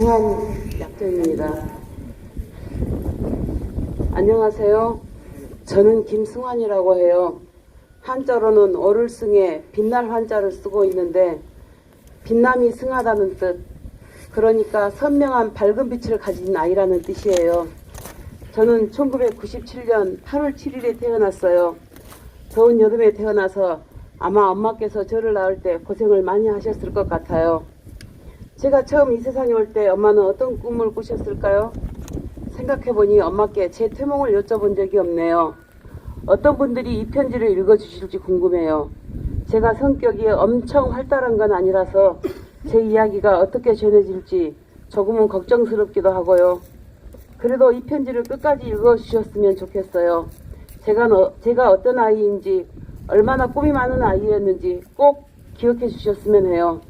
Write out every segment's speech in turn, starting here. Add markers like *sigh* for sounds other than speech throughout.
중한 약점입니다. 안녕하세요. 저는 김승환이라고 해요. 한자로는 어를승에 빛날 한자를 쓰고 있는데 빛남이 승하다는 뜻. 그러니까 선명한 밝은 빛을 가진 아이라는 뜻이에요. 저는 1997년 8월 7일에 태어났어요. 더운 여름에 태어나서 아마 엄마께서 저를 낳을 때 고생을 많이 하셨을 것 같아요. 제가 처음 이 세상에 올 때 엄마는 어떤 꿈을 꾸셨을까요? 생각해보니 엄마께 제 태몽을 여쭤본 적이 없네요. 어떤 분들이 이 편지를 읽어주실지 궁금해요. 제가 성격이 엄청 활달한 건 아니라서 제 이야기가 어떻게 전해질지 조금은 걱정스럽기도 하고요. 그래도 이 편지를 끝까지 읽어주셨으면 좋겠어요. 제가, 너- 제가 어떤 아이인지, 얼마나 꿈이 많은 아이였는지 꼭 기억해 주셨으면 해요.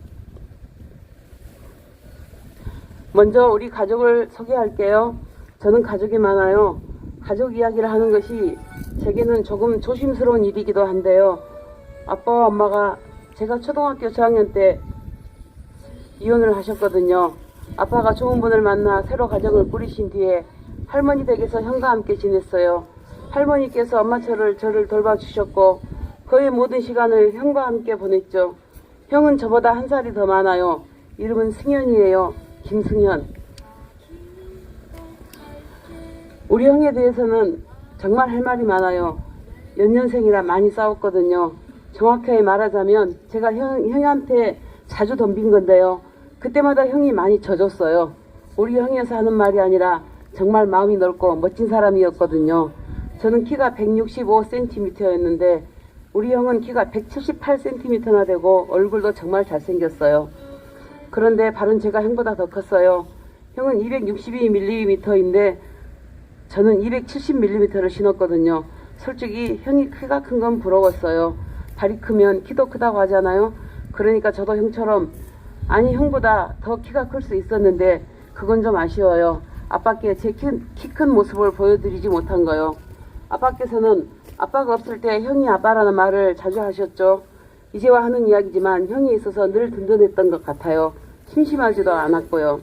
먼저 우리 가족을 소개할게요. 저는 가족이 많아요. 가족 이야기를 하는 것이 제게는 조금 조심스러운 일이기도 한데요. 아빠와 엄마가 제가 초등학교 저학년 때 이혼을 하셨거든요. 아빠가 좋은 분을 만나 새로 가정을 꾸리신 뒤에 할머니 댁에서 형과 함께 지냈어요. 할머니께서 엄마처럼 저를 돌봐주셨고 거의 모든 시간을 형과 함께 보냈죠. 형은 저보다 한 살이 더 많아요. 이름은 승현이에요. 김승현. 우리 형에 대해서는 정말 할 말이 많아요. 연년생이라 많이 싸웠거든요. 정확하게 말하자면 제가 형, 형한테 자주 덤빈 건데요. 그때마다 형이 많이 져줬어요. 우리 형이어서 하는 말이 아니라 정말 마음이 넓고 멋진 사람이었거든요. 저는 키가 165cm였는데 우리 형은 키가 178cm나 되고 얼굴도 정말 잘생겼어요. 그런데 발은 제가 형보다 더 컸어요. 형은 262mm인데 저는 270mm를 신었거든요. 솔직히 형이 키가 큰 건 부러웠어요. 발이 크면 키도 크다고 하잖아요. 그러니까 저도 형처럼 아니 형보다 더 키가 클 수 있었는데 그건 좀 아쉬워요. 아빠께 제 키큰 모습을 보여드리지 못한 거요. 아빠께서는 아빠가 없을 때 형이 아빠라는 말을 자주 하셨죠. 이제와 하는 이야기지만 형이 있어서 늘 든든했던 것 같아요. 심심하지도 않았고요.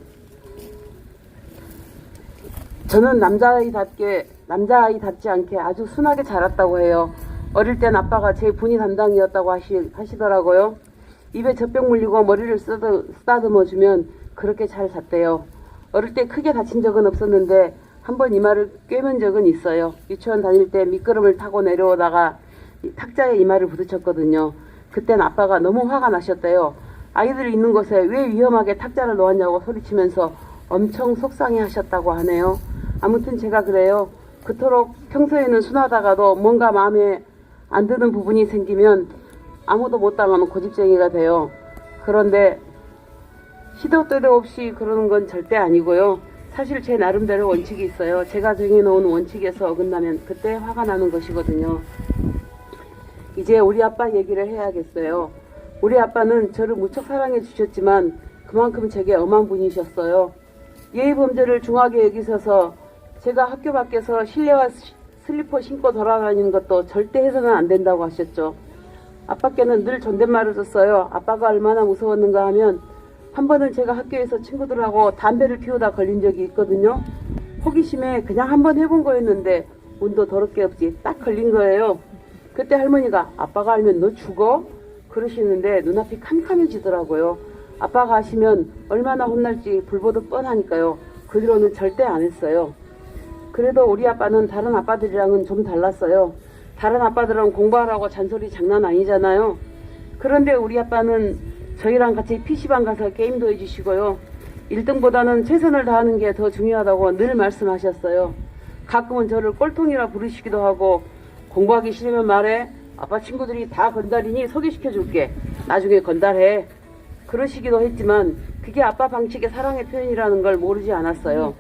저는 남자아이답게 남자아이답지 않게 아주 순하게 자랐다고 해요. 어릴 땐 아빠가 제 분이 담당이었다고 하시, 하시더라고요. 입에 젖병 물리고 머리를 쓰다, 쓰다듬어 주면 그렇게 잘 잤대요. 어릴 때 크게 다친 적은 없었는데 한 번 이마를 꿰맨 적은 있어요. 유치원 다닐 때 미끄럼을 타고 내려오다가 이 탁자에 이마를 부딪혔거든요. 그땐 아빠가 너무 화가 나셨대요. 아이들 있는 곳에 왜 위험하게 탁자를 놓았냐고 소리치면서 엄청 속상해 하셨다고 하네요. 아무튼 제가 그래요. 그토록 평소에는 순하다가도 뭔가 마음에 안 드는 부분이 생기면 아무도 못 당하면 고집쟁이가 돼요. 그런데 시도 때도 없이 그러는 건 절대 아니고요. 사실 제 나름대로 원칙이 있어요. 제가 정해놓은 원칙에서 어긋나면 그때 화가 나는 것이거든요. 이제 우리 아빠 얘기를 해야겠어요. 우리 아빠는 저를 무척 사랑해 주셨지만 그만큼 제게 엄한 분이셨어요. 예의 범죄를 중하게 여기셔서 제가 학교 밖에서 실내화 시- 슬리퍼 신고 돌아다니는 것도 절대 해서는 안 된다고 하셨죠. 아빠께는 늘 존댓말을 썼어요. 아빠가 얼마나 무서웠는가 하면 한 번은 제가 학교에서 친구들하고 담배를 피우다 걸린 적이 있거든요. 호기심에 그냥 한 번 해본 거였는데 운도 더럽게 없이 딱 걸린 거예요. 그때 할머니가 아빠가 알면 너 죽어? 그러시는데 눈앞이 캄캄해지더라고요. 아빠가 하시면 얼마나 혼날지 불보듯 뻔하니까요. 그 뒤로는 절대 안 했어요. 그래도 우리 아빠는 다른 아빠들이랑은 좀 달랐어요. 다른 아빠들은 공부하라고 잔소리 장난 아니잖아요. 그런데 우리 아빠는 저희랑 같이 PC방 가서 게임도 해주시고요. 1등보다는 최선을 다하는 게 더 중요하다고 늘 말씀하셨어요. 가끔은 저를 꼴통이라 부르시기도 하고 공부하기 싫으면 말해. 아빠 친구들이 다 건달이니 소개시켜 줄게. 나중에 건달해. 그러시기도 했지만 그게 아빠 방식의 사랑의 표현이라는 걸 모르지 않았어요.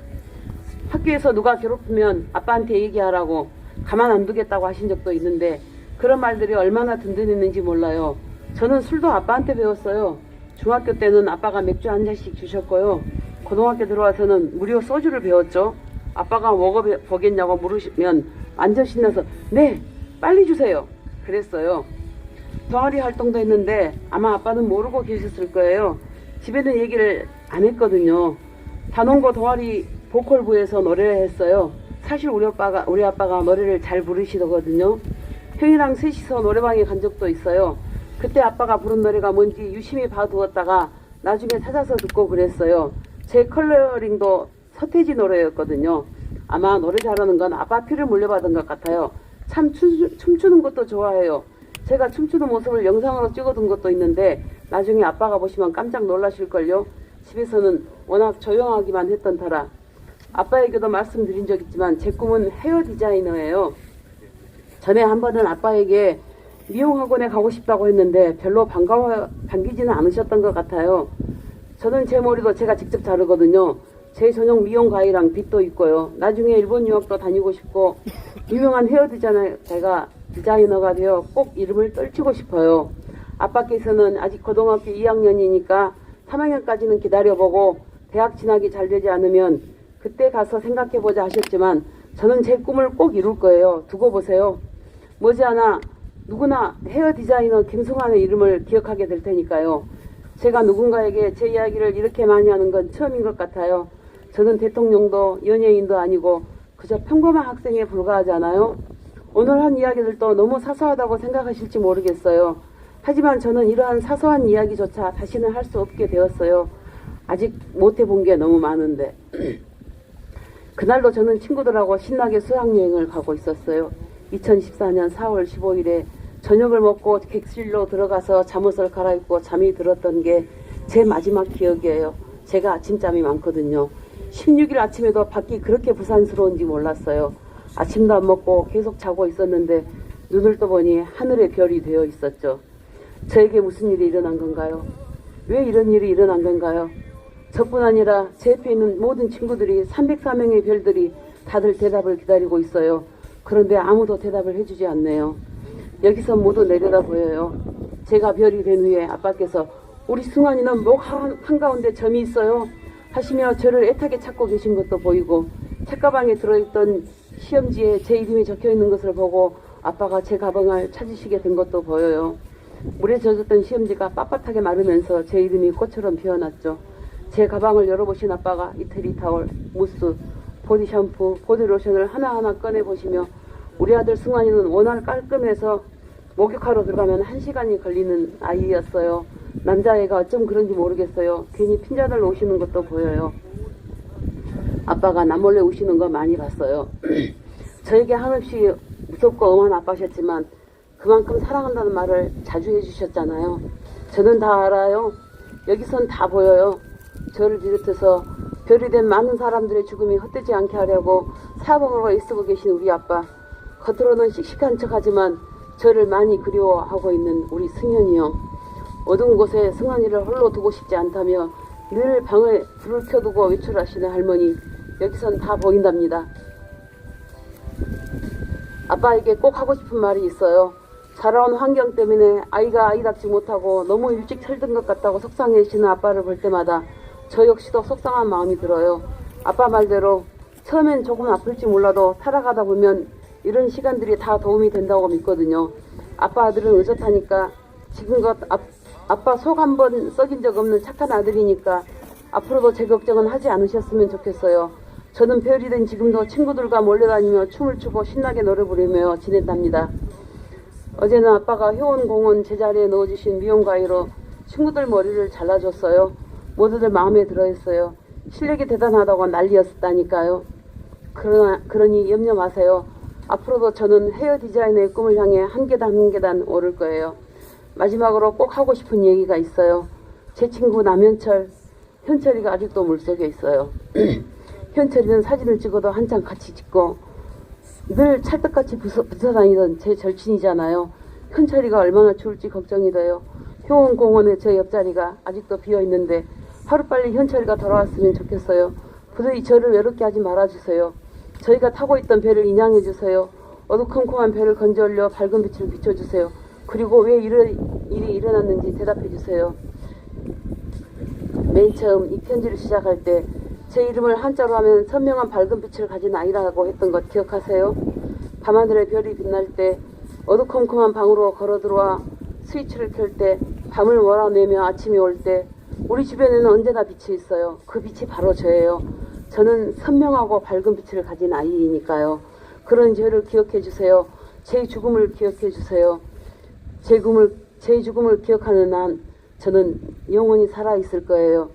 학교에서 누가 괴롭히면 아빠한테 얘기하라고 가만 안 두겠다고 하신 적도 있는데 그런 말들이 얼마나 든든했는지 몰라요. 저는 술도 아빠한테 배웠어요. 중학교 때는 아빠가 맥주 한 잔씩 주셨고요. 고등학교 들어와서는 무료 소주를 배웠죠. 아빠가 먹어보겠냐고 물으시면 완전 신나서 네 빨리 주세요. 그랬어요. 동아리 활동도 했는데 아마 아빠는 모르고 계셨을 거예요. 집에는 얘기를 안 했거든요. 단원고 동아리 보컬부에서 노래를 했어요. 사실 우리 아빠가 우리 아빠가 노래를 잘 부르시거든요. 형이랑 셋이서 노래방에 간 적도 있어요. 그때 아빠가 부른 노래가 뭔지 유심히 봐두었다가 나중에 찾아서 듣고 그랬어요. 제 컬러링도 서태지 노래였거든요. 아마 노래 잘하는 건 아빠 피를 물려받은 것 같아요. 참 춤, 춤추는 것도 좋아해요. 제가 춤추는 모습을 영상으로 찍어둔 것도 있는데 나중에 아빠가 보시면 깜짝 놀라실걸요. 집에서는 워낙 조용하기만 했던 터라 아빠에게도 말씀드린 적 있지만 제 꿈은 헤어 디자이너예요. 전에 한 번은 아빠에게 미용학원에 가고 싶다고 했는데 별로 반가워 반기지는 않으셨던 것 같아요. 저는 제 머리도 제가 직접 자르거든요. 제 전용 미용 가위랑 빗도 있고요. 나중에 일본 유학도 다니고 싶고 유명한 헤어 디자이너 제가 디자이너가 되어 꼭 이름을 떨치고 싶어요. 아빠께서는 아직 고등학교 2학년이니까 3학년까지는 기다려보고 대학 진학이 잘 되지 않으면 그때 가서 생각해보자 하셨지만 저는 제 꿈을 꼭 이룰 거예요. 두고 보세요. 머지않아 누구나 헤어 디자이너 김승환의 이름을 기억하게 될 테니까요. 제가 누군가에게 제 이야기를 이렇게 많이 하는 건 처음인 것 같아요. 저는 대통령도 연예인도 아니고 그저 평범한 학생에 불과하잖아요. 오늘 한 이야기들도 너무 사소하다고 생각하실지 모르겠어요. 하지만 저는 이러한 사소한 이야기조차 다시는 할 수 없게 되었어요. 아직 못 해본 게 너무 많은데. *clears throat* 그날도 저는 친구들하고 신나게 수학여행을 가고 있었어요. 2014년 4월 15일에 저녁을 먹고 객실로 들어가서 잠옷을 갈아입고 잠이 들었던 게 제 마지막 기억이에요. 제가 아침잠이 많거든요. 16일 아침에도 밖이 그렇게 부산스러운지 몰랐어요. 아침도 안 먹고 계속 자고 있었는데 눈을 떠보니 하늘에 별이 되어 있었죠. 저에게 무슨 일이 일어난 건가요? 왜 이런 일이 일어난 건가요? 저뿐 아니라 제 옆에 있는 모든 친구들이 304명의 별들이 다들 대답을 기다리고 있어요. 그런데 아무도 대답을 해주지 않네요. 여기서 모두 내려다 보여요. 제가 별이 된 후에 아빠께서 우리 승환이는 목 한, 한가운데 점이 있어요. 하시며 저를 애타게 찾고 계신 것도 보이고 책가방에 들어있던 시험지에 제 이름이 적혀 있는 것을 보고 아빠가 제 가방을 찾으시게 된 것도 보여요. 물에 젖었던 시험지가 빳빳하게 마르면서 제 이름이 꽃처럼 피어났죠. 제 가방을 열어보신 아빠가 이태리 타월, 무스, 보디 샴푸, 보디 로션을 하나하나 꺼내보시며 우리 아들 승환이는 워낙 깔끔해서 목욕하러 들어가면 한 시간이 걸리는 아이였어요. 남자애가 어쩜 그런지 모르겠어요. 괜히 핀잔을 놓으시는 것도 보여요. 아빠가 남몰래 우시는 거 많이 봤어요. *clears throat* 저에게 한없이 무섭고 엄한 아빠셨지만 그만큼 사랑한다는 말을 자주 해주셨잖아요. 저는 다 알아요. 여기선 다 보여요. 저를 비롯해서 별이 된 많은 사람들의 죽음이 헛되지 않게 하려고 사범으로 애쓰고 계신 우리 아빠. 겉으로는 씩씩한 척하지만 저를 많이 그리워하고 있는 우리 승현이 형. 어두운 곳에 승환이를 홀로 두고 싶지 않다며 늘 방에 불을 켜두고 외출하시는 할머니. 여기선 다 보인답니다. 아빠에게 꼭 하고 싶은 말이 있어요. 자라온 환경 때문에 아이가 아이답지 못하고 너무 일찍 철든 것 같다고 속상해하시는 아빠를 볼 때마다 저 역시도 속상한 마음이 들어요. 아빠 말대로 처음엔 조금 아플지 몰라도 살아가다 보면 이런 시간들이 다 도움이 된다고 믿거든요. 아빠 아들은 의젓하니까 지금껏 아, 아빠 속 한 번 썩인 적 없는 착한 아들이니까 앞으로도 제 걱정은 하지 않으셨으면 좋겠어요. 저는 별이 된 지금도 친구들과 몰려다니며 춤을 추고 신나게 노래 부르며 지냈답니다. 어제는 아빠가 효원공원 제자리에 넣어주신 미용가위로 친구들 머리를 잘라줬어요. 모두들 마음에 들어했어요. 실력이 대단하다고 난리였다니까요. 그러나, 그러니 염려 마세요. 앞으로도 저는 헤어 디자이너의 꿈을 향해 한 계단 한 계단 오를 거예요. 마지막으로 꼭 하고 싶은 얘기가 있어요. 제 친구 남현철, 현철이가 아직도 물속에 있어요. *clears throat* 현철이는 사진을 찍어도 한참 같이 찍고 늘 찰떡같이 붙어 다니던 제 절친이잖아요. 현철이가 얼마나 추울지 걱정이 돼요. 효원공원에 제 옆자리가 아직도 비어 있는데 하루빨리 현철이가 돌아왔으면 좋겠어요. 부디 저를 외롭게 하지 말아주세요. 저희가 타고 있던 배를 인양해 주세요. 어두컴컴한 배를 건져 올려 밝은 빛을 비춰주세요. 그리고 왜 이런 일이 일어났는지 대답해 주세요. 맨 처음 이 편지를 시작할 때 제 이름을 한자로 하면 선명한 밝은 빛을 가진 아이라고 했던 것 기억하세요? 밤하늘에 별이 빛날 때 어두컴컴한 방으로 걸어 들어와 스위치를 켤 때 밤을 몰아내며 아침이 올 때 우리 주변에는 언제나 빛이 있어요. 그 빛이 바로 저예요. 저는 선명하고 밝은 빛을 가진 아이이니까요. 그런 저를 기억해 주세요. 제 죽음을 기억해 주세요. 제 죽음을 제 죽음을 기억하는 한 저는 영원히 살아 있을 거예요.